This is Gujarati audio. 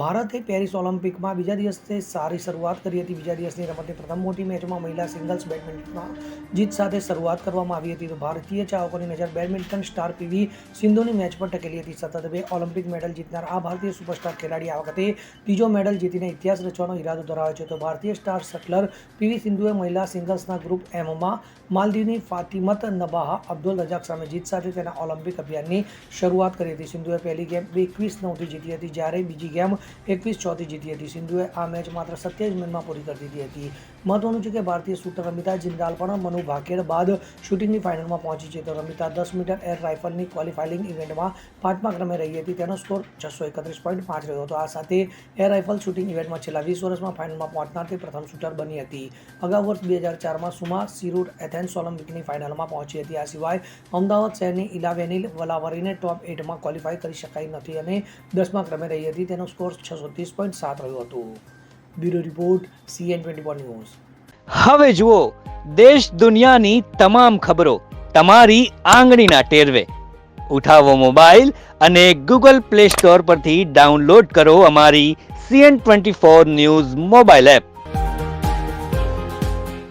ભારતે પેરિસ ઓલિમ્પિકમાં બીજા દિવસે સારી શરૂઆત કરી હતી. બીજા દિવસની રમતની પ્રથમ મોટી મેચમાં મહિલા સિંગલ્સ બેડમિન્ટનમાં જીત સાથે શરૂઆત કરવામાં આવી હતી. તો ભારતીય ચાહકોની નજર બેડમિન્ટન સ્ટાર પીવી સિંધુની મેચ પર ટકેલી હતી. સતત બે ઓલિમ્પિક મેડલ જીતનાર આ ભારતીય સુપરસ્ટાર ખેલાડી આ વખતે ત્રીજો મેડલ જીતીને ઇતિહાસ રચવાનો ઇરાદો ધરાવે છે. તો ભારતીય સ્ટાર શટલર પીવી સિંધુએ મહિલા સિંગલ્સના ગ્રુપ એમમાં માલદીવની ફાતિમત નબાહા, અબ્દુલ રજાક સામે જીત સાથે તેના ઓલિમ્પિક અભિયાનની શરૂઆત કરી હતી. સિંધુએ પહેલી ગેમ એકવીસ નવથી જીતી હતી. જ્યારે બીજી ગેમ એકવીસ ચોથી જીતી હતી. સિંધુએ આ મેચ માત્ર સત્યાવીસ મિનિટમાં પૂરી કરી દીધી હતી. મહત્વનું છે કે ભારતીય શૂટર રમિતા જિંદાલ પણ મનુ ભાકેર બાદ શૂટિંગની ફાઇનલમાં પહોંચી છે. તો રમિતા દસ મીટર એર રાઇફલની ક્વોલિફાઇંગ ઇવેન્ટમાં પાંચમા ક્રમે રહી હતી. તેનો સ્કોર છસો એકત્રીસ પોઈન્ટ પાંચ રહ્યો હતો. આ સાથે એર રાઇફલ શૂટિંગ ઇવેન્ટમાં છેલ્લા વીસ વર્ષમાં ફાઇનલમાં પહોંચનાર તે પ્રથમ શૂટર બની હતી. અગાઉ વર્ષ બે હજાર ચારમાં સુમા સિરૂટ એથેન્સ ઓલિમ્પિકની ફાઇનલમાં પહોંચી હતી. આ સિવાય અમદાવાદ શહેરની ઇલાવેનિલ વલાવરીને ટોપ એટમાં ક્વોલિફાય કરી શકાઈ નથી અને દસમા ક્રમે રહી હતી. તેનો સ્કોર છસો ત્રીસ પોઈન્ટ સાત રહ્યો હતો. Bureau report CN twenty four news. હવે જુઓ, દેશ દુનિયાની તમામ ખબરો તમારી આંગળીના ટેરવે. ઉઠાવો મોબાઈલ અને ગૂગલ પ્લે સ્ટોર પરથી ડાઉનલોડ કરો અમારી CN twenty four news mobile app.